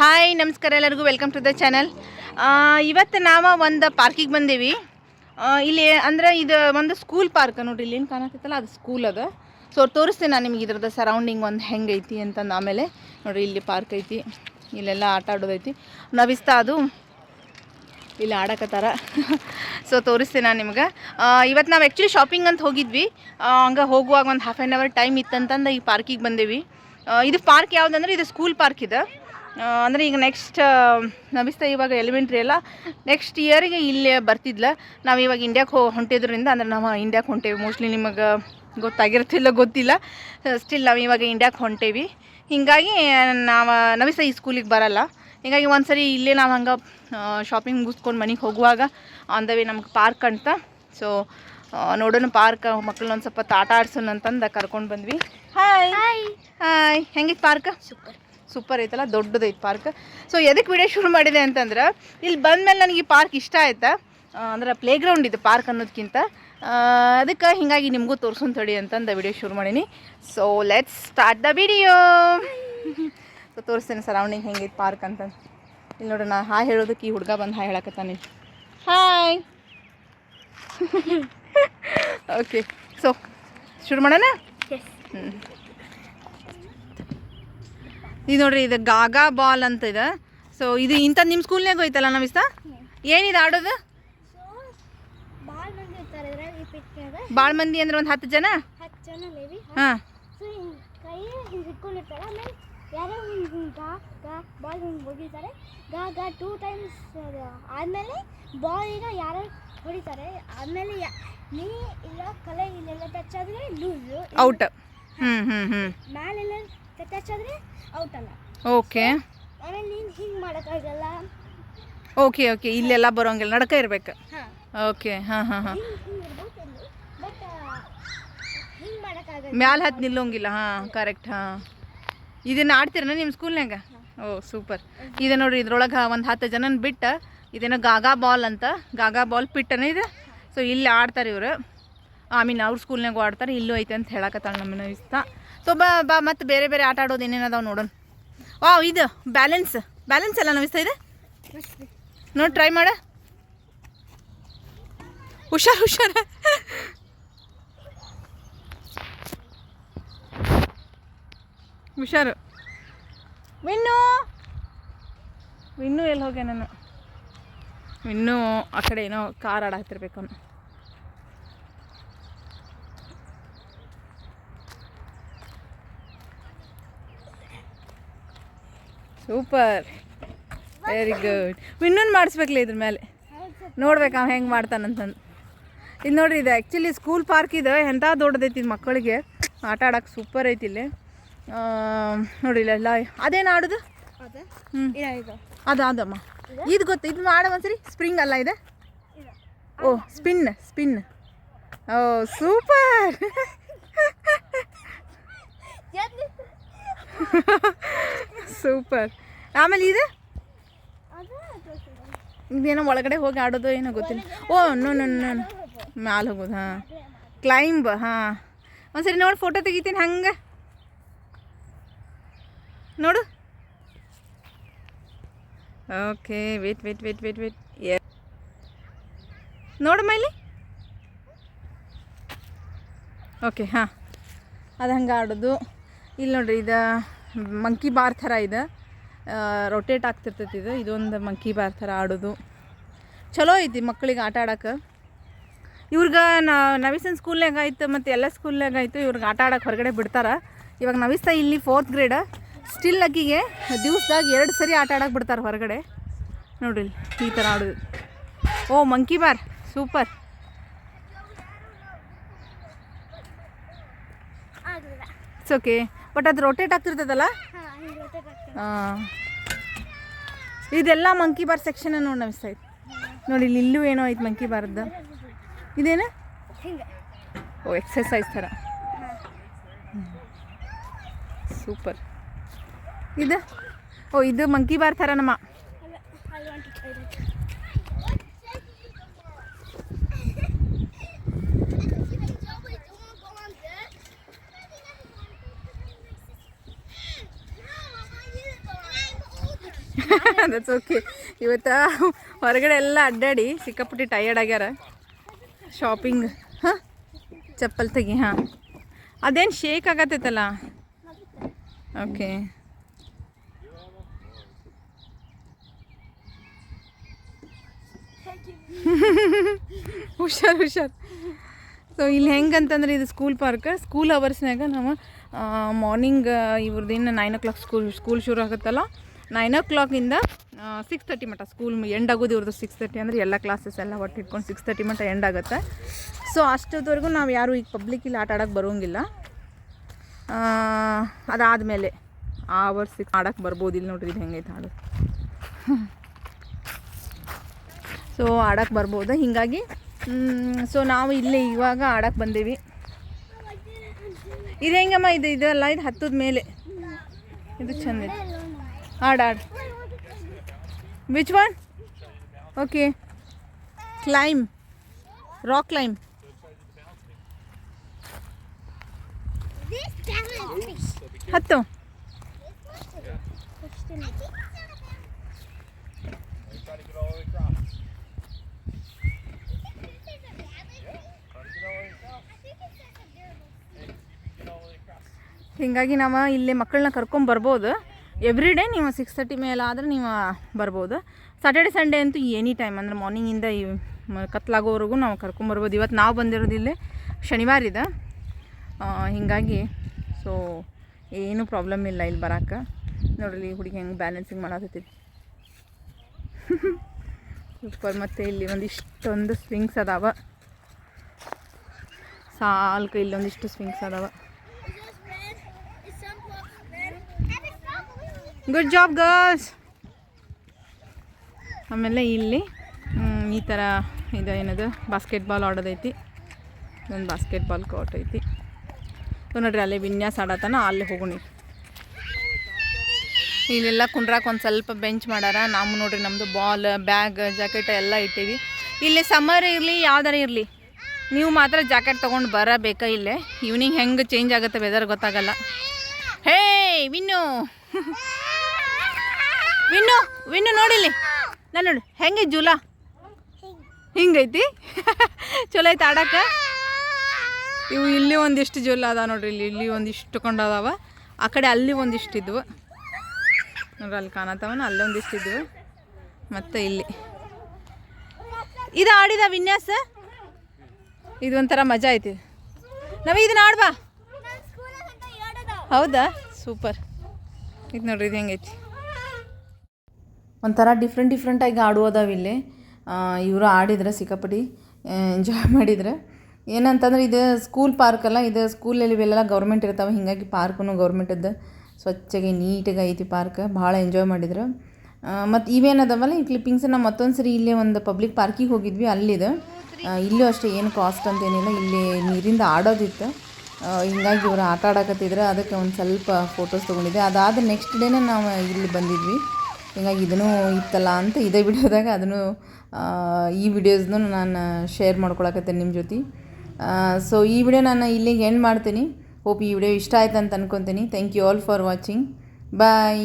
Hi, ನಮಸ್ಕಾರ ಎಲ್ಲರಿಗೂ. Welcome to the channel ಇವತ್ತು ನಾವು ಒಂದು ಪಾರ್ಕಿಗೆ ಬಂದೀವಿ. ಇಲ್ಲಿ ಅಂದ್ರೆ ಇದು ಒಂದು ಸ್ಕೂಲ್ ಪಾರ್ಕ್ ನೋಡ್ರಿ ಇಲ್ಲಿ ಏನು ಕಾಣತ್ತೈತಲ್ಲ ಅದು ಸ್ಕೂಲ್ ಅದ. ಸೊ ತೋರಿಸ್ತೀನಿ ನಾನು ನಿಮ್ಗೆ ಇದ್ರದ್ದು ಸರೌಂಡಿಂಗ್ ಒಂದು ಹೆಂಗೈತಿ ಅಂತಂದು ಆಮೇಲೆ. ನೋಡ್ರಿ, ಇಲ್ಲಿ ಪಾರ್ಕ್ ಐತಿ. ಇಲ್ಲೆಲ್ಲ ಆಟ ಆಡೋದೈತಿ ನವಿಸ್ತಾ ಅದು. ಇಲ್ಲಿ ಆಡಕತ್ತಾರ. ಸೊ ತೋರಿಸ್ತೀನಿ ನಾನು ನಿಮ್ಗೆ. ಇವತ್ತು ನಾವು ಆ್ಯಕ್ಚುಲಿ ಶಾಪಿಂಗ್ ಅಂತ ಹೋಗಿದ್ವಿ. ಹಂಗೆ ಹೋಗುವಾಗ ಒಂದು ಹಾಫ್ ಆ್ಯನ್ ಅವರ್ ಟೈಮ್ ಇತ್ತಂತಂದು ಈ ಪಾರ್ಕಿಗೆ ಬಂದೇವಿ. ಇದು ಪಾರ್ಕ್ ಯಾವುದಂದ್ರೆ ಇದು ಸ್ಕೂಲ್ ಪಾರ್ಕ್ ಇದೆ. ಅಂದರೆ ಈಗ ನೆಕ್ಸ್ಟ್ ನಮಿಸ್ತಾ ಇವಾಗ ಎಲಿಮೆಂಟ್ರಿ ಎಲ್ಲ ನೆಕ್ಸ್ಟ್ ಇಯರಿಗೆ ಇಲ್ಲೇ ಬರ್ತಿದ್ಲ. ನಾವು ಇವಾಗ ಇಂಡ್ಯಾಕ್ಕೆ ಹೋ ಹೊಂಟಿದ್ರಿಂದ ಅಂದ್ರೆ ನಾವು ಇಂಡ್ಯಾಕ್ಕೆ ಹೊಂಟೇವಿ. ಮೋಸ್ಟ್ಲಿ ನಿಮಗೆ ಗೊತ್ತಾಗಿರ್ತಿಲ್ಲ ಗೊತ್ತಿಲ್ಲ. ಸ್ಟಿಲ್ ನಾವು ಇವಾಗ ಇಂಡ್ಯಾಕ್ಕೆ ಹೊಂಟೇವಿ. ಹೀಗಾಗಿ ನಾವು ನಮಿಸ್ತಾ ಈ ಸ್ಕೂಲಿಗೆ ಬರಲ್ಲ. ಹೀಗಾಗಿ ಒಂದು ಸರಿ ಇಲ್ಲೇ ನಾವು ಹಂಗೆ ಶಾಪಿಂಗ್ ಮುಗಿಸ್ಕೊಂಡು ಮನೆಗೆ ಹೋಗುವಾಗ ಆನ್ ದ ವೇ ನಮ್ಗೆ ಪಾರ್ಕ್ ಅಂತ. ಸೊ ನೋಡೋಣ ಪಾರ್ಕ್ ಮಕ್ಕಳನ್ನ ಒಂದು ಸ್ವಲ್ಪ ತಾಟ ಆಡ್ಸೋಣ ಅಂತಂದು ಕರ್ಕೊಂಡು ಬಂದ್ವಿ. ಹಾಯ್ ಹಾಯ್ ಹೆಂಗಿತ್ತು ಪಾರ್ಕ್ ಸೂಪರ್ ಸೂಪರ್ ಐತಲ್ಲ ದೊಡ್ಡದೈತೆ ಪಾರ್ಕ್ ಸೊ ಎದಕ್ಕೆ ವಿಡಿಯೋ ಶುರು ಮಾಡಿದೆ ಅಂತಂದ್ರೆ ಇಲ್ಲಿ ಬಂದಮೇಲೆ ನನಗೆ ಈ ಪಾರ್ಕ್ ಇಷ್ಟ ಆಯ್ತಾ? ಅಂದ್ರೆ ಪ್ಲೇ ಗ್ರೌಂಡ್ ಇದು ಪಾರ್ಕ್ ಅನ್ನೋದಕ್ಕಿಂತ ಅದಕ್ಕೆ ಹಿಂಗಾಗಿ ನಿಮಗೂ ತೋರ್ಸೋನ್ ತಡಿ ಅಂತಂದು ವಿಡಿಯೋ ಶುರು ಮಾಡೀನಿ. So let's start the video so ತೋರಿಸ್ತೇನೆ ಸರೌಂಡಿಂಗ್ ಹೆಂಗೈತೆ ಪಾರ್ಕ್ ಅಂತ. ಇಲ್ಲಿ ನೋಡೋಣ ನಾ ಹಾಯ್ ಹೇಳೋದಕ್ಕೆ ಈ ಹುಡುಗ ಬಂದು ಹಾಯ್ ಹೇಳಕತ್ತಾನೆ. ಹಾಯ್ ಓಕೆ ಸೊ ಶುರು ಮಾಡೋಣ? ಹ್ಞೂ ಇದು ನೋಡ್ರಿ ಇದು ಗಾಗಾ ಬಾಲ್ ಅಂತ ಇದೆ. ಸೊ ಇದು ಇಂಥ ನಿಮ್ಮ ಸ್ಕೂಲ್ನಾಗ ಹೋಯ್ತಲ್ಲ ನಮಿಸ್ತ? ಏನಿದೆ ಆಡೋದು? ಭಾಳ ಮಂದಿ ಅಂದ್ರೆ ಒಂದು ಹತ್ತು ಜನ? ಹಾಂ. ಆಮೇಲೆ ಬಾಲ್ ಹೊಡಿತಾರೆ ಗಾ ಗಾ ಟೂ ಟೈಮ್ಸ್ ಆದಮೇಲೆ ಬಾಲ್ ಈಗ ಯಾರು ಹೊಡಿತಾರೆ ಆದಮೇಲೆ ಯಾ ನೀ ಇಲ್ಲ ಕಲೆ ಇಲ್ಲೆಲ್ಲ ಟಚ್ ಆದರೆ ಲೂಸು ಔಟ್ ಹ್ಞೂ ಹ್ಞೂ ಹ್ಞೂ ಮ್ಯಾಲೆಲ್ಲ ಟಚ್ ಆದರೆ ಓಕೆ. ಆಮೇಲೆ ನೀನು ಹಿಂಗೆ ಮಾಡೋಕ್ಕಾಗಲ್ಲ? Okay okay. ಇಲ್ಲೆಲ್ಲ ಬರೋಂಗಿಲ್ಲ. ನಡಕ ಇರ್ಬೇಕು. ಹಾಂ. ಓಕೆ ಹಾಂ ಹಾಂ ಹಾಂ. ಬಟ್ ಹಿಂಗೆ ಮಾಡೋಕ್ಕಾಗಲ್ಲ. ಮ್ಯಾಲೆ ಹತ್ತು ನಿಲ್ಲೋಂಗಿಲ್ಲ. ಹಾಂ ಕರೆಕ್ಟ್ ಹಾಂ. ಇದನ್ನ ಆಡ್ತೀರನ ನಿಮ್ಮ ಸ್ಕೂಲ್ನಾಗ ಓ ಸೂಪರ್ ಇದು ನೋಡ್ರಿ ಇದ್ರೊಳಗೆ ಒಂದು ಹತ್ತು ಜನನ ಬಿಟ್ಟು ಇದೇನೋ ಗಾಗಾ ಬಾಲ್ ಅಂತ. ಗಾಗಾ ಬಾಲ್ ಪಿಟ್ಟನ ಇದೆ. ಸೊ ಇಲ್ಲಿ ಆಡ್ತಾರೆ ಇವರು. ಐ ಮೀನ್ ಅವ್ರ ಸ್ಕೂಲ್ನಾಗೂ ಆಡ್ತಾರೆ. ಇಲ್ಲೂ ಐತೆ ಅಂತ ಹೇಳಕತ್ತಾಳೆ ನಮ್ಮನ್ನ ಇಷ್ಟ. ಸೊ ಬಾ ಬಾ ಮತ್ತು ಬೇರೆ ಬೇರೆ ಆಟ ಆಡೋದು ಏನೇನದಾವ ನೋಡೋಣ. ವಾವ್, ಇದು ಬ್ಯಾಲೆನ್ಸ್ ಬ್ಯಾಲೆನ್ಸ್ ಎಲ್ಲ ನವಿಸ್ತಾ ಇದೆ? ನೋಡಿ ಟ್ರೈ ಮಾಡ. ಹುಷಾರ್, ಹುಷಾರ. ಹುಷಾರು. ವಿನ್ನು. ವಿನ್ನು ಎಲ್ಲಿ ಹೋಗ್ಯ ನಾನು? ಇನ್ನೂ ಆ ಕಡೆ ಏನೋ ಕಾರ್ ಆಡಾಕ್ತಿರ್ಬೇಕು ಅವನು. ಸೂಪರ್. ವೆರಿ ಗುಡ್ ಇನ್ನೊಂದು ಮಾಡಿಸ್ಬೇಕಲ್ಲ ಇದ್ರ ಮೇಲೆ. ನೋಡ್ಬೇಕು ಅವ್ನು ಹೆಂಗೆ ಮಾಡ್ತಾನಂತಂದು. ಇದು ನೋಡ್ರಿ ಇದು ಆ್ಯಕ್ಚುಲಿ ಸ್ಕೂಲ್ ಪಾರ್ಕ್ ಇದೆ ಎಂಥ ದೊಡ್ಡದೈತಿ ಇದು ಮಕ್ಕಳಿಗೆ. ಆಟ ಆಡೋಕೆ ಸೂಪರ್ ಐತಿ ಇಲ್ಲಿ. ಆ, ಇಲ್ಲ ಅದೇನು ಆಡೋದು? ಹ್ಞೂ ಅದು ಅದಮ್ಮ. ಇದು? ಗೊತ್ತು ಇದು ಮಾಡೋ ಒಂದ್ಸರಿ. ಸ್ಪ್ರಿಂಗ್ ಅಲ್ಲ ಇದೆ? ಇದು. Oh spin spin oh super super. ಆಮೇಲೆ ಇದು? ಇದೇನೋ ಒಳಗಡೆ ಹೋಗಿ ಆಡೋದು ಏನೋ ಗೊತ್ತಿಲ್ಲ. ಓ, ನೋ ನೋ ಮ್ಯಾಲೆ ಹೋಗೋದು ಹಾಂ. ಕ್ಲೈಂಬ್ ಹಾಂ. ಒಂದ್ಸರಿ ನೋಡಿ ಫೋಟೋ ತೆಗಿತೀನಿ, ಹಂಗೆ. ನೋಡು. Okay wait wait wait wait wait A ನೋಡು, ಮೈಲಿ. ಓಕೆ ಹಾಂ. ಅದು ಹಂಗೆ ಆಡೋದು. ಇಲ್ಲಿ ನೋಡ್ರಿ, ಇದು. ಮಂಕಿ ಬಾರ್ ಥರ ಇದೆ. ರೊಟೇಟ್ ಆಗ್ತಿರ್ತೈತಿ ಇದು. ಇದೊಂದು ಮಂಕಿ ಬಾರ್ ಥರ ಆಡೋದು. ಚಲೋ ಐತಿ ಮಕ್ಕಳಿಗೆ ಆಟ ಆಡೋಕೆ ಇವ್ರಿಗೆ ನವಿಸನ್ ಸ್ಕೂಲ್ನಾಗ ಆಯಿತು ಮತ್ತು ಎಲ್ಲ ಸ್ಕೂಲ್ನಾಗ ಆಯಿತು, ಇವ್ರಿಗೆ ಆಟ ಆಡೋಕೆ ಹೊರಗಡೆ ಬಿಡ್ತಾರೆ. ಇವಾಗ ನವಿಸ್ತಾ ಇಲ್ಲಿ ಫೋರ್ತ್ ಗ್ರೇಡ ಸ್ಟಿಲ್ ಅಕ್ಕಿಗೆ ದಿವ್ಸದಾಗ ಎರಡು ಸರಿ ಆಟ ಆಡೋಕೆ ಬಿಡ್ತಾರೆ ಹೊರಗಡೆ. ನೋಡ್ರಿ ಈ ಥರ ಆಡೋದು. ಓ monkey bar super it's okay but ಅದು ರೊಟೇಟ್ ಆಗ್ತಿರ್ತದಲ್ಲ? ಹಾಂ ಇದೆಲ್ಲ ಮಂಕಿ ಬಾರ್ ಸೆಕ್ಷನ್ ನೋಡಿ ನಮಿಸ್ತಾ ಇತ್ತು. ನೋಡಿ ಇಲ್ಲಿ ಇಲ್ಲೂ ಏನೋ ಐತೆ ಮಂಕಿ ಬಾರ್ದು ಇದೇನು? ಓ ಎಕ್ಸಸೈಸ್ ಥರ. ಸೂಪರ್. ಇದು? ಓ ಇದು ಮಂಕಿ ಬಾರ್ ಥರ ನಮ್ಮ ಅಲ್ಲ I want to try that that's okay ಇವತ್ತು ಹೊರಗಡೆ ಎಲ್ಲ ಅಡ್ಡಾಡಿ ಸಿಕ್ಕಾಪಟ್ಟಿ ಟಯರ್ಡ್ ಆಗ್ಯಾರ. ಶಾಪಿಂಗ್ ಹಾಂ? ಚಪ್ಪಲ್ ತೆಗಿ, ಹಾಂ. ಅದೇನು ಶೇಕ್ ಆಗತ್ತೈತಲ್ಲ? ಓಕೆ ಹುಷಾರು ಹುಷಾರು. ಸೊ ಇಲ್ಲಿ ಹೆಂಗಂತಂದ್ರೆ ಇದು ಸ್ಕೂಲ್ ಪಾರ್ಕ್ ಸ್ಕೂಲ್ ಅವರ್ಸ್ನಾಗ ನಾವು ಮಾರ್ನಿಂಗ್ ಇವ್ರದ್ದು nine o'clock school school ಶುರು ಆಗುತ್ತಲ್ಲ? ನೈನ್ ಓ ಕ್ಲಾಕಿಂದ ಸಿಕ್ಸ್ ತರ್ಟಿ ಮಟ್ಟ ಸ್ಕೂಲ್ ಎಂಡ್ ಆಗೋದು ಇವ್ರದ್ದು ಸಿಕ್ಸ್ ತರ್ಟಿ ಅಂದರೆ ಎಲ್ಲ ಕ್ಲಾಸಸ್ ಎಲ್ಲ ಒಟ್ಟು ಇಟ್ಕೊಂಡು ಸಿಕ್ಸ್ ತರ್ಟಿ ಮಟ್ಟ ಎಂಡ್ ಆಗುತ್ತೆ. ಸೊ ಅಷ್ಟೊತ್ತವರೆಗೂ ನಾವು ಯಾರು ಈಗ ಪಬ್ಲಿಕ್ ಇಲ್ಲಿ ಆಟ ಆಡೋಕ್ಕೆ ಬರೋಂಗಿಲ್ಲ. ಅದಾದಮೇಲೆ ಆ ಅವರ್ಸ್ ಸಿಕ್ಸ್ ಆಡೋಕ್ಕೆ ಬರ್ಬೋದು ಇಲ್ಲಿ ನೋಡ್ರಿ, ಇದು ಹೆಂಗೈತೆ ಹಾಡು. ಸೊ ಆಡೋಕ್ಕೆ ಬರ್ಬೋದು? ಹೀಗಾಗಿ ಸೊ ನಾವು ಇಲ್ಲಿ ಇವಾಗ ಆಡೋಕ್ಕೆ ಬಂದೀವಿ. ಇದು ಹೆಂಗಮ್ಮ, ಇದು ಇದಲ್ಲ ಇದು ಹತ್ತದ ಮೇಲೆ ಇದು ಚಂದ ಇದೆ ಆಡ್ add which one okay climb rock climb. ಹತ್ತು. ಹೀಗಾಗಿ ನಾವು ಇಲ್ಲಿ ಮಕ್ಕಳನ್ನ ಕರ್ಕೊಂಡು ಬರ್ಬೋದು. ಎವ್ರಿ ಡೇ ನೀವು ಸಿಕ್ಸ್ ತರ್ಟಿ ಮೇಲೆ ಆದರೆ ನೀವು ಬರ್ಬೋದು. ಸಾಟರ್ಡೆ ಸಂಡೇ ಅಂತೂ ಎನಿ ಟೈಮ್ ಅಂದರೆ ಮಾರ್ನಿಂಗಿಂದ ಈ ಕತ್ಲಾಗೋವರೆಗೂ ನಾವು ಕರ್ಕೊಂಬರ್ಬೋದು ಇವತ್ತು ನಾವು ಬಂದಿರೋದು ಇಲ್ಲೇ ಶನಿವಾರ ಇದೆ. ಹೀಗಾಗಿ ಸೊ ಏನೂ ಪ್ರಾಬ್ಲಮ್ ಇಲ್ಲ ಇಲ್ಲಿ ಬರೋಕೆ. ನೋಡ್ರಿ ಹುಡುಗಿ ಹೆಂಗೆ ಬ್ಯಾಲೆನ್ಸಿಂಗ್ ಮಾಡತ್ತೈತಿ ಸೂಪರ್ ಮತ್ತು ಇಲ್ಲಿ ಒಂದಿಷ್ಟೊಂದು ಸ್ವಿಂಗ್ಸ್ ಅದಾವ. ಸಾಲ್ಕ ಇಲ್ಲೊಂದಿಷ್ಟು ಸ್ವಿಂಗ್ಸ್ ಅದಾವ. ಗುಡ್ ಜಾಬ್ ಗರ್ಲ್ಸ್ ಆಮೇಲೆ ಇಲ್ಲಿ ಈ ಥರ ಇದು ಏನದು? ಬಾಸ್ಕೆಟ್ಬಾಲ್ ಆಡೋದೈತಿ. ಒಂದು ಬಾಸ್ಕೆಟ್ಬಾಲ್ ಕೋರ್ಟ್ ಐತಿ. ನೋಡ್ರಿ, ಅಲ್ಲಿ ವಿನ್ಯಾಸ ಆಡತನ ಅಲ್ಲಿ ಹೋಗೋಣ ಇಲ್ಲೆಲ್ಲ ಕುಂಡ್ರಾಕ ಒಂದು ಸ್ವಲ್ಪ ಬೆಂಚ್ ಮಾಡ್ಯಾರ ನಾವು ನೋಡ್ರಿ ನಮ್ಮದು ಬಾಲ್ ಬ್ಯಾಗ್ ಜಾಕೆಟ್ ಎಲ್ಲ ಇಟ್ಟೀವಿ. ಇಲ್ಲಿ ಸಮ್ಮರ್ ಇರಲಿ ಯಾವ್ದಾರು ಇರಲಿ? ನೀವು ಮಾತ್ರ ಜಾಕೆಟ್ ತೊಗೊಂಡು ಬರಬೇಕಾ ಇಲ್ಲೇ? ಈವ್ನಿಂಗ್ ಹೆಂಗೆ ಚೇಂಜ್ ಆಗುತ್ತೆ ವೆದರ್ ಗೊತ್ತಾಗಲ್ಲ. ಹೇ ವಿನ್ನು. ವಿನ್ನು ವಿನ್ನು ನೋಡಿಲಿ ನಾನು ನೋಡಿ, ಹೆಂಗೆ ಜೂಲ? ಹಿಂಗೈತಿ? ಚಲೋ ಐತೆ ಆಡಕ್ಕೆ? ಇವು ಇಲ್ಲಿ ಒಂದಿಷ್ಟು ಜೂಲ ಅದಾವ ನೋಡ್ರಿ, ಇಲ್ಲಿ ಇಲ್ಲಿ ಒಂದಿಷ್ಟು ಕೊಂಡು ಅದಾವ ಆ ಕಡೆ ಅಲ್ಲಿ ಒಂದಿಷ್ಟು ಇದ್ವು. ನೋಡ್ರಿ, ಅಲ್ಲಿ ಕಾಣತ್ತವನ ಅಲ್ಲಿ ಒಂದಿಷ್ಟು ಇದ್ವು. ಮತ್ತು ಇಲ್ಲಿ. ಇದು ಆಡಿದ ವಿನ್ಯಾಸ? ಇದು ಒಂಥರ ಮಜಾ ಐತಿ. ನಾವು, ಇದನ್ನ ಆಡ್ಬಾ ಹೌದಾ? ಸೂಪರ್. ಇದು ನೋಡ್ರಿ, ಇದು ಹೆಂಗೈತಿ? ಒಂಥರ ಡಿಫ್ರೆಂಟ್ ಡಿಫ್ರೆಂಟಾಗಿ ಆಡುವುದಾವೆ ಇಲ್ಲಿ. ಇವರು ಆಡಿದರೆ ಸಿಕ್ಕಾಪಟ್ಟಿ ಎಂಜಾಯ್ ಮಾಡಿದರೆ. ಏನಂತಂದ್ರೆ ಇದು ಸ್ಕೂಲ್ ಪಾರ್ಕಲ್ಲ ಇದು ಸ್ಕೂಲಲ್ಲಿ ಇವೆಲ್ಲ ಗೌರ್ಮೆಂಟ್ ಇರ್ತಾವೆ, ಹೀಗಾಗಿ ಪಾರ್ಕೂ ಗೌರ್ಮೆಂಟದ್ದು ಸ್ವಚ್ಛಗೆ ನೀಟಾಗಿ ಐತಿ ಪಾರ್ಕ್ ಭಾಳ ಎಂಜಾಯ್ ಮಾಡಿದ್ರು. ಮತ್ತು ಇವೇನದವಲ್ಲ, ಈ ಕ್ಲಿಪ್ಪಿಂಗ್ಸ್ ನಾವು ಮತ್ತೊಂದು ಸರಿ ಇಲ್ಲೇ ಒಂದು ಪಬ್ಲಿಕ್ ಪಾರ್ಕಿಗೆ ಹೋಗಿದ್ವಿ, ಅಲ್ಲಿದೆ. ಇಲ್ಲೂ ಅಷ್ಟೇ, ಏನು ಕಾಸ್ಟ್ ಅಂತ ಏನಿಲ್ಲ ಇಲ್ಲಿ ನೀರಿಂದ ಆಡೋದಿತ್ತು. ಹಿಂಗಾಗಿ ಇವರು ಆಟ ಆಡಕತ್ತಿದ್ರೆ, ಅದಕ್ಕೆ ಒಂದು ಸ್ವಲ್ಪ ಫೋಟೋಸ್ ತೊಗೊಂಡಿದ್ದೆ. ಅದಾದ ನೆಕ್ಸ್ಟ್ ಡೇನೇ ನಾವು ಇಲ್ಲಿ ಬಂದಿದ್ವಿ. ಹಿಂಗಾಗಿ ಇದನ್ನು ಇತ್ತಲ್ಲ ಅಂತ ಇದೇ ವಿಡಿಯೋದಾಗ ಅದನ್ನು ಈ ವಿಡಿಯೋಸ್ನು ನಾನು ಶೇರ್ ಮಾಡ್ಕೊಳಕತ್ತೇನೆ ನಿಮ್ಮ ಜೊತೆ. ಸೊ ಈ ವಿಡಿಯೋ ನಾನು ಇಲ್ಲಿಗೆ ಎಂಡ್ ಮಾಡ್ತೀನಿ. ಹೋಪ್ ಈ ವಿಡಿಯೋ ಇಷ್ಟ ಆಯ್ತು ಅಂತ ಅನ್ಕೊತೀನಿ. Thank you all for watching bye